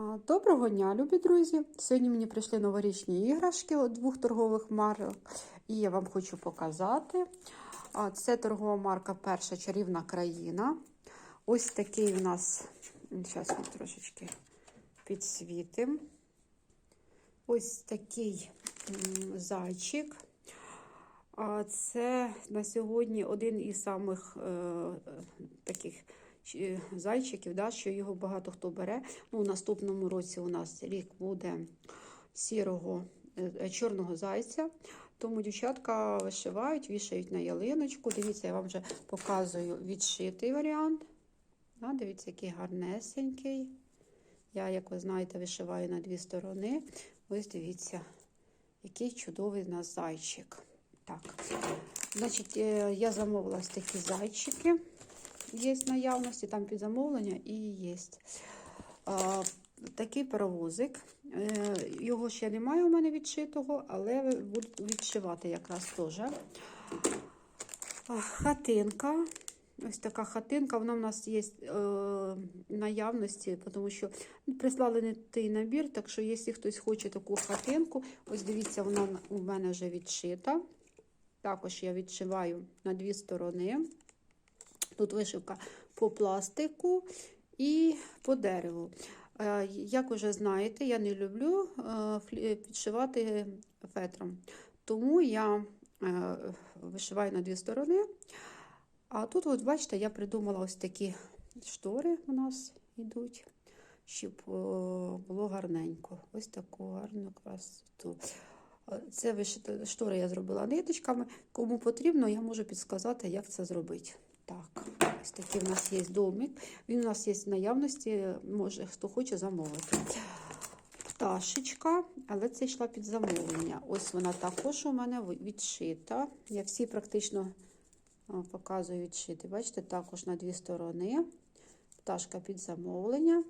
Доброго дня, любі друзі! Сьогодні мені прийшли новорічні іграшки від двох торгових марок, і я вам хочу показати. Це торгова марка Перша чарівна країна. Ось такий у нас, зараз ми трошечки підсвітимо. Ось такий зайчик. Це на сьогодні один із самих е, таких зайчиків, да, що його багато хто бере. Ну, У наступному році у нас рік буде сірого е, чорного зайця. Тому дівчатка вишивають, вішають на ялиночку. Дивіться, я вам вже показую відшитий варіант. Да, дивіться, який гарнесенький. Я, як ви знаєте, вишиваю на дві сторони. Ось дивіться, який чудовий у нас зайчик. Так, значить, е, я замовила такі зайчики. Є наявності, там під замовлення і є. Такий паровозик. Е, Його ще немає у мене відшитого, але буду відшивати якраз теж. Хатинка. Ось така хатинка, вона в нас є е, наявності, тому що прислали не той набір, так що, якщо хтось хоче таку хатинку, ось дивіться, вона у мене вже відшита. Також я відшиваю на дві сторони. Тут вишивка по пластику і по дереву. Е, Як вже знаєте, я не люблю е, підшивати фетром, тому я е, вишиваю на дві сторони. А тут, от бачите, я придумала ось такі штори у нас йдуть, щоб було гарненько. Ось таку гарну красоту. Це штори я зробила ниточками. Кому потрібно, я можу підсказати, як це зробити. Так, ось такий в нас є домик. Він у нас є в наявності, може хто хоче замовити. Пташечка, але це йшла під замовлення. Ось вона також у мене відшита. Я всі практично показую відшити. Бачите, також на дві сторони. Пташка під замовлення.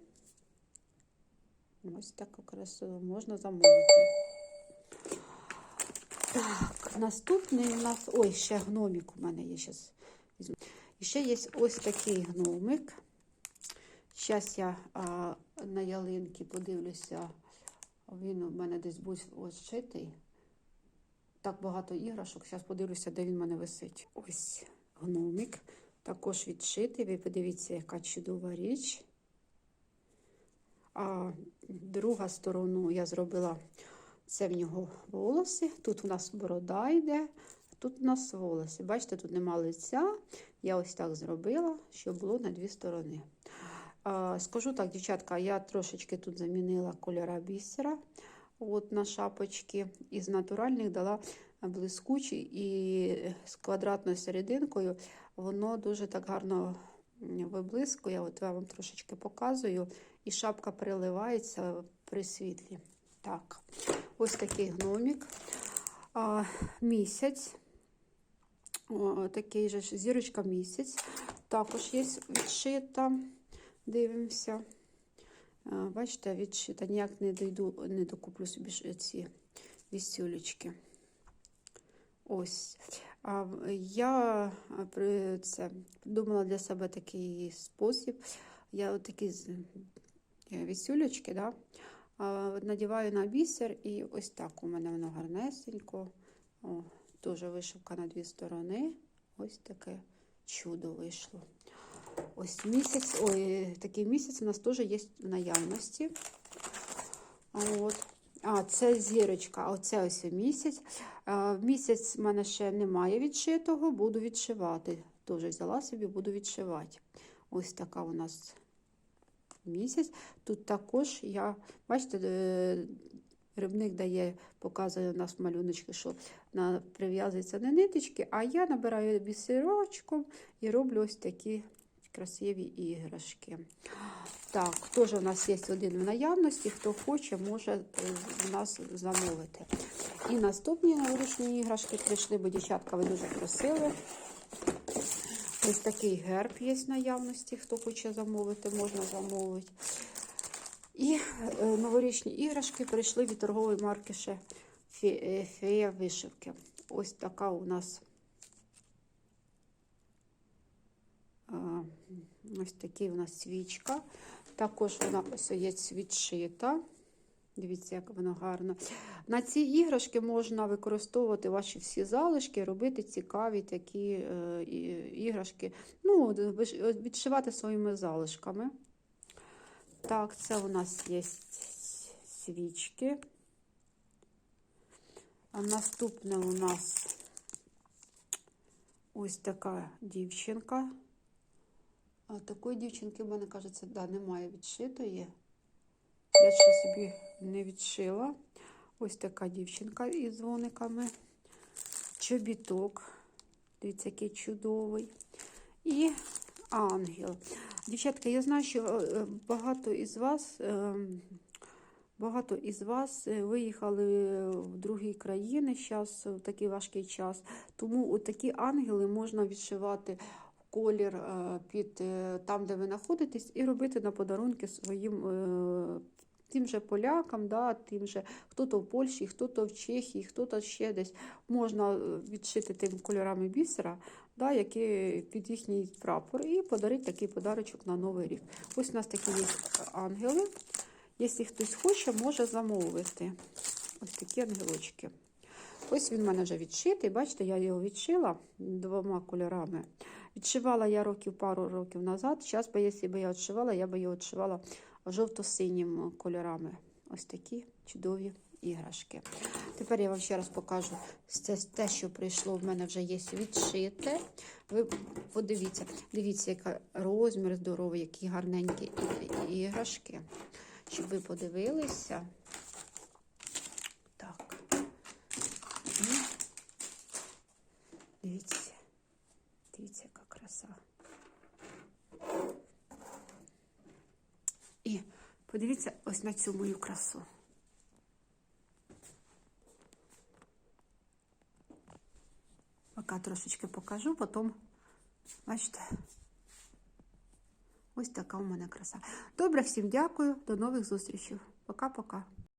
Ось таку красиву можна замовити. Так, наступний у нас. Ой, ще гномик у мене є. Візьму. І ще є ось такий гномик. Зараз я а, на ялинки подивлюся. Він у мене десь був ось шитий. Так багато іграшок. Зараз подивлюся, де він у мене висить. Ось гномик. Також відшитий. Ви подивіться, яка чудова річ. А друга сторону я зробила це в нього волоси. Тут у нас борода йде, тут у нас волоси. Бачите, тут нема лиця. Я ось так зробила, щоб було на дві сторони. Скажу так, дівчатка, я трошечки тут замінила кольора бісера от на шапочки. Із натуральних дала блискучий і з квадратною серединкою. Воно дуже так гарно виблискує. От я вам трошечки показую. І шапка переливається при світлі. Так, ось такий гномик. А, місяць. О, такий же зірочка місяць. Також є відшита. Дивимося. Бачите, відшита. Ніяк не дойду, не докуплю собі ці вісюлечки. Ось. Я це придумала для себе такий спосіб. Я такі вісюлечки, да, надіваю на бісер, і ось так у мене воно гарнесенько. О, Теж вишивка на дві сторони. Ось таке чудо вийшло. Ось місяць, ой, такий місяць у нас теж є в наявності. От. А, це зірочка, оце ось місяць. А, місяць в мене ще немає відшитого, буду відшивати. Теж взяла собі, буду відшивати. Ось така у нас місяць. Тут також я, бачите, рибник дає, показує у нас малюночки, що прив'язується на ниточки, а я набираю бісерочком і роблю ось такі красиві іграшки. Так, теж у нас є один в наявності, хто хоче, може в нас замовити. І наступні новорічні іграшки прийшли, бо дівчатка ви дуже просили. Ось такий герб є в наявності, хто хоче замовити, можна замовити. І е, новорічні іграшки прийшли від торгової марки ще Фея вишивки. Ось така у нас ось такий у нас свічка. Також вона ось є відшита. Дивіться, як воно гарно. На ці іграшки можна використовувати ваші всі залишки, робити цікаві такі е, іграшки. Ну, відшивати своїми залишками. Так, це у нас є свічки. А наступне у нас ось така дівчинка. А такої дівчинки, в мене кажеться, да, немає відшитої. Я ще собі не відшила. Ось така дівчинка із дзвониками. Чобіток. Дивіться, який чудовий. І ангел. Дівчатка, я знаю, що е, багато із вас. е, Багато із вас е, виїхали в другі країни зараз в такий важкий час. Тому такі ангели можна відшивати колір е, під е, там, де ви знаходитесь, і робити на подарунки своїм е, тим же полякам, да, тим же хто-то в Польщі, хто-то в Чехії, хто-то ще десь можна е, відшити тим кольорами бісера, да, які під їхній прапор, і подарити такий подарочок на Новий рік. Ось у нас такі є ангели. Якщо хтось хоче, може замовити. Ось такі ангелочки. Ось він в мене вже відшитий. Бачите, я його відшила двома кольорами. Відшивала я років пару років назад. Зараз, якщо б я відшивала, я би його відшивала жовто-синім кольорами. Ось такі чудові іграшки. Тепер я вам ще раз покажу це те, що прийшло. В мене вже є відшите. Ви подивіться, дивіться, який розмір здоровий, які гарненькі іграшки. Щоб ви подивилися. Так. Дивіться. Дивіться, яка краса. І подивіться ось на цю мою красу. Поки трошечки покажу, потім, бачите, ось така у мене краса. Добре, всім дякую, до нових зустрічей. Пока-пока.